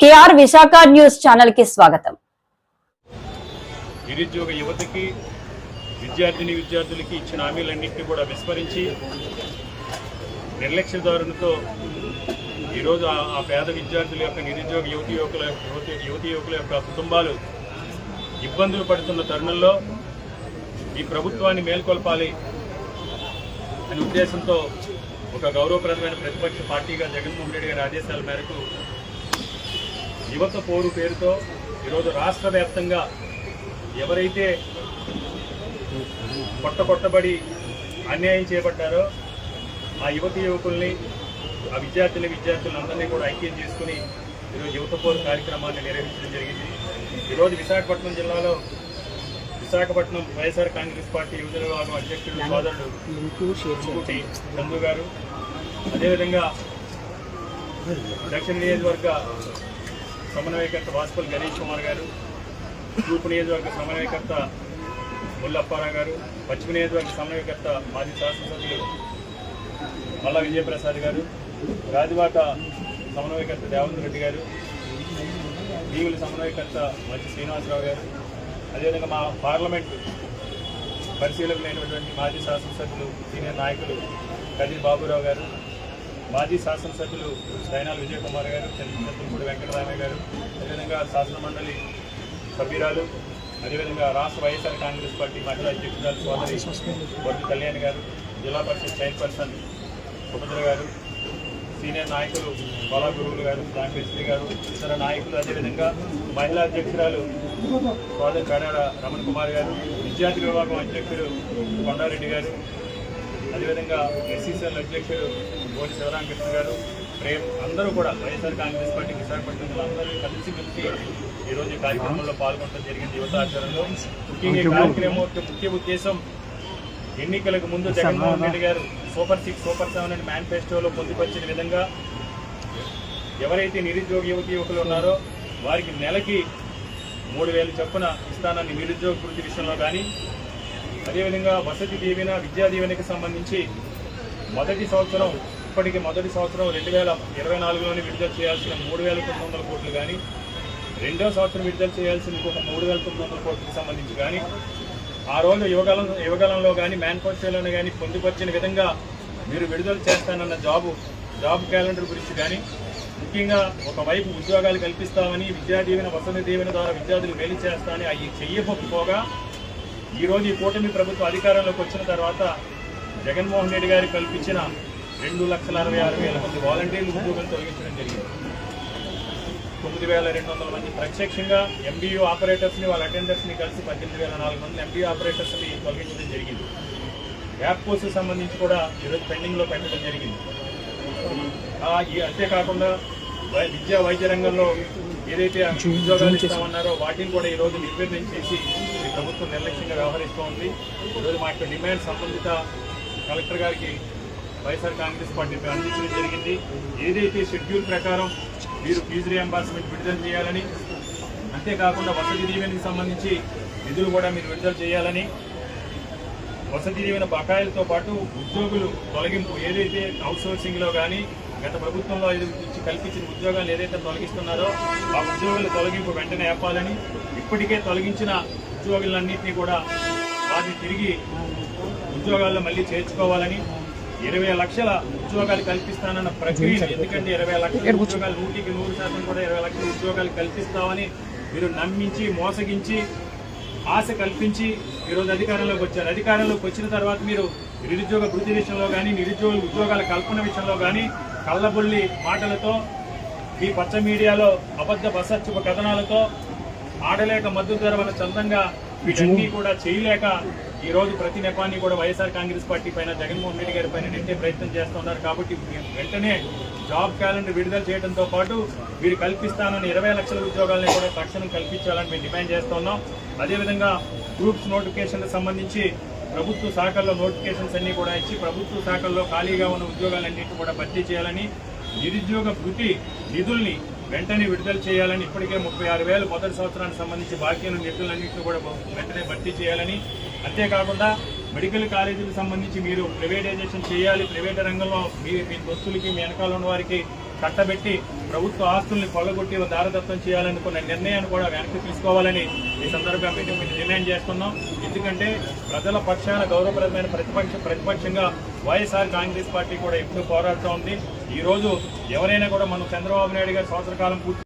KR Visakha news ఛానల్కి స్వాగతం. నిరుద్యోగ యువతకి విద్యార్థిని విద్యార్థులకి ఇచ్చిన హామీలన్నింటినీ కూడా విస్మరించి నిర్లక్ష్య ధోరణితో ఈరోజు ఆ- ఆ పేద విద్యార్థుల యొక్క నిరుద్యోగ యువతి యువకుల యువతి యువతి యువకుల యొక్క కుటుంబాలు ఇబ్బందులు పడుతున్న తరుణంలో ఈ ప్రభుత్వాన్ని మేల్కొల్పాలి అనే ఉద్దేశంతో ఒక గౌరవప్రదమైన ప్రతిపక్ష పార్టీగా జగన్మోహన్ రెడ్డి గారి ఆదేశాల మేరకు యువత పోరు పేరుతో ఈరోజు రాష్ట్ర వ్యాప్తంగా ఎవరైతే కొట్ట కొట్టబడి అన్యాయం చేపట్టారో ఆ యువతి యువకుల్ని ఆ విద్యార్థుల విద్యార్థులందరినీ కూడా ఐక్యం చేసుకుని ఈరోజు యువత పోరు కార్యక్రమాన్ని నిర్వహించడం జరిగింది. ఈరోజు విశాఖపట్నం జిల్లాలో విశాఖపట్నం వైఎస్ఆర్ కాంగ్రెస్ పార్టీ యువజన విభాగం అధ్యక్షుడు సోదరుడు ఇంకోటి చందు గారు. అదేవిధంగా దక్షిణ నియోజకవర్గ సమన్వయకర్త వాసుపల్లి గణేష్ కుమార్ గారు తూర్పు నియోజకవర్గ సమన్వయకర్త ముల్లప్పారావు గారు పశ్చిమ నియోజకవర్గ సమన్వయకర్త మాజీ శాసనసభ్యులు మల్ల విజయప్రసాద్ గారు రాజబాట సమన్వయకర్త దేవేంద్ర రెడ్డి గారు దీవుల సమన్వయకర్త మంచి శ్రీనివాసరావు గారు అదేవిధంగా మా పార్లమెంటు పరిశీలకులైనటువంటి మాజీ శాసనసభ్యులు సీనియర్ నాయకులు కజీ బాబురావు గారు మాజీ శాసనసభ్యులు సైనాల్ విజయ్ కుమార్ గారు చంద్రపూడి వెంకటరామయ్య గారు అదేవిధంగా శాసన మండలి సభ్యురాలు అదేవిధంగా రాష్ట్ర వైఎస్ఆర్ కాంగ్రెస్ పార్టీ మహిళా అధ్యక్షురాలు సోదరి బొడ్డు కళ్యాణ్ గారు జిల్లా పరిషత్ చైర్పర్సన్ సుభద్ర గారు సీనియర్ నాయకులు బాలా గురువులు గారు రామకృష్ణ గారు ఇతర నాయకులు అదేవిధంగా మహిళా అధ్యక్షురాలు సోదరి కడాడ రమణ్ కుమార్ గారు విద్యార్థి విభాగం అధ్యక్షుడు కొండారెడ్డి గారు అదేవిధంగా ఎస్సీసీఎల్ అధ్యక్షుడు బోడి శివరామకృష్ణ గారు ప్రేమ్ అందరూ కూడా వైఎస్ఆర్ కాంగ్రెస్ పార్టీ విశాఖపట్నం అందరూ కలిసి కలిసి ఈరోజు ఈ కార్యక్రమంలో పాల్గొనడం జరిగింది. యువత ఆచరణలో ముఖ్యంగా ఈ కార్యక్రమం యొక్క ముఖ్య ఉద్దేశం ఎన్నికలకు ముందు జగన్మోహన్ రెడ్డి గారు సూపర్ సిక్స్ సూపర్ సెవెన్ అని మేనిఫెస్టోలో పొందుపరిచిన విధంగా ఎవరైతే నిరుద్యోగ యువతి యువకులు ఉన్నారో వారికి నెలకి మూడు వేలు చొప్పున ఇస్తానని నిరుద్యోగ వృత్తి విషయంలో కానీ అదేవిధంగా వసతి దీవెన విద్యా దీవెనకి సంబంధించి మొదటి సంవత్సరం ఇప్పటికి మొదటి సంవత్సరం రెండు వేల ఇరవై నాలుగులోనే విడుదల చేయాల్సిన మూడు వేల తొమ్మిది వందల కోట్లు కానీ రెండో సంవత్సరం విడుదల చేయాల్సిన ఇంకొక మూడు వేల తొమ్మిది వందల కోట్లకు సంబంధించి కానీ ఆ రోజు యువకాలం యువకాలంలో కానీ మేనిఫెస్టోలోనే కానీ పొందుపరిచిన విధంగా మీరు విడుదల చేస్తానన్న జాబు జాబ్ క్యాలెండర్ గురించి కానీ ముఖ్యంగా ఒకవైపు ఉద్యోగాలు కల్పిస్తామని విద్యా దీవెన వసతి దీవెన ద్వారా విద్యార్థులు వేలు చేస్తామని అవి చెయ్యకపోగా ఈరోజు ఈ కూటమి ప్రభుత్వం అధికారంలోకి వచ్చిన తర్వాత జగన్మోహన్ రెడ్డి గారు కల్పించిన రెండు లక్షల అరవై ఆరు వేల మంది వాలంటీర్లు ఉద్యోగులు తొలగించడం జరిగింది. తొమ్మిది వేల రెండు వందల మంది ప్రత్యక్షంగా ఎంబీయూ ఆపరేటర్స్ని వాళ్ళ అటెండర్స్ని కలిసి పద్దెనిమిది వేల నాలుగు మంది ఎంబీయూ ఆపరేటర్స్ని తొలగించడం జరిగింది. యాప్ కోర్సు సంబంధించి కూడా ఈరోజు పెండింగ్లో పెట్టడం జరిగింది. అంతేకాకుండా వై- విద్యా వైద్య రంగంలో ఏదైతే ఉద్యోగాలు ఇస్తామన్నారో వాటిని కూడా ఈరోజు నిర్వీర్యం చేసి ఈ ప్రభుత్వం నిర్లక్ష్యంగా వ్యవహరిస్తూ ఉంది. ఈరోజు మా యొక్క డిమాండ్ సంబంధిత కలెక్టర్ గారికి వైఎస్ఆర్ కాంగ్రెస్ పార్టీపై అందించడం జరిగింది. ఏదైతే షెడ్యూల్ ప్రకారం మీరు ఫీజు రియంబర్స్మెంట్ విడుదల చేయాలని అంతేకాకుండా వసతి దీవెనకి సంబంధించి నిధులు కూడా మీరు విడుదల చేయాలని వసతి దీవెన బకాయిలతో పాటు ఉద్యోగులు తొలగింపు ఏదైతే అవుట్సోర్సింగ్లో కానీ గత ప్రభుత్వంలో ఇచ్చి కల్పించిన ఉద్యోగాలు ఏదైతే తొలగిస్తున్నారో ఆ ఉద్యోగుల తొలగింపు వెంటనే ఆపాలని ఇప్పటికే తొలగించిన ఉద్యోగులన్నింటినీ కూడా వాటిని తిరిగి ఉద్యోగాల్లో మళ్ళీ చేర్చుకోవాలని ఇరవై లక్షల ఉద్యోగాలు కల్పిస్తానన్న ప్రక్రియ ఎందుకంటే ఇరవై లక్షల ఉద్యోగాలు నూటికి నూరు శాతం కూడా ఇరవై లక్షల ఉద్యోగాలు కల్పిస్తామని మీరు నమ్మించి మోసగించి ఆశ కల్పించి ఈరోజు అధికారంలోకి వచ్చారు. అధికారంలోకి వచ్చిన తర్వాత మీరు నిరుద్యోగ వృద్ధి విషయంలో కానీ నిరుద్యోగ ఉద్యోగాల కల్పన విషయంలో కానీ కళ్ళబొల్లి మాటలతో ఈ పచ్చ మీడియాలో అబద్ధ బసత్వ కథనాలతో ఆడలేక మద్దతు ధర వల్ల చందంగా వీటన్నీ కూడా చేయలేక ఈ రోజు ప్రతి నెపాన్ని కూడా వైఎస్ఆర్ కాంగ్రెస్ పార్టీ పైన జగన్మోహన్ రెడ్డి గారి పైన నెట్టే ప్రయత్నం చేస్తున్నారు. కాబట్టి వెంటనే జాబ్ క్యాలెండర్ విడుదల చేయడంతో పాటు వీరు కల్పిస్తానని ఇరవై లక్షల ఉద్యోగాలను కూడా తక్షణం కల్పించాలని మేము డిమాండ్ చేస్తున్నాం. అదేవిధంగా గ్రూప్స్ నోటిఫికేషన్లకు సంబంధించి ప్రభుత్వ శాఖల్లో నోటిఫికేషన్స్ అన్నీ కూడా ఇచ్చి ప్రభుత్వ శాఖల్లో ఖాళీగా ఉన్న ఉద్యోగాలన్నింటినీ కూడా భర్తీ చేయాలని నిరుద్యోగ భృతి నిధుల్ని వెంటనే విడుదల చేయాలని ఇప్పటికే ముప్పై ఆరు వేలు మొదటి సంవత్సరానికి సంబంధించి బాకీ నిధులన్నింటినీ కూడా వెంటనే భర్తీ చేయాలని. అంతేకాకుండా మెడికల్ కాలేజీలకు సంబంధించి మీరు ప్రైవేటైజేషన్ చేయాలి ప్రైవేట్ రంగంలో మీ మీ దోస్తులకి మీ వెనకాల ఉన్న వారికి కట్టబెట్టి ప్రభుత్వ ఆస్తుల్ని కొల్లగొట్టి దారదత్తం చేయాలనుకున్న నిర్ణయాన్ని కూడా వెనక్కి తీసుకోవాలని ఈ సందర్భంగా మేము డిమాండ్ చేస్తున్నాం. ఎందుకంటే ప్రజల పక్షాన గౌరవప్రదమైన ప్రతిపక్ష ప్రతిపక్షంగా వైఎస్ఆర్ కాంగ్రెస్ పార్టీ కూడా ఎప్పుడూ పోరాడుతూ ఉంది. ఈ రోజు ఎవరైనా కూడా మనం చంద్రబాబు నాయుడు గారి సంవత్సర కాలం పూర్తి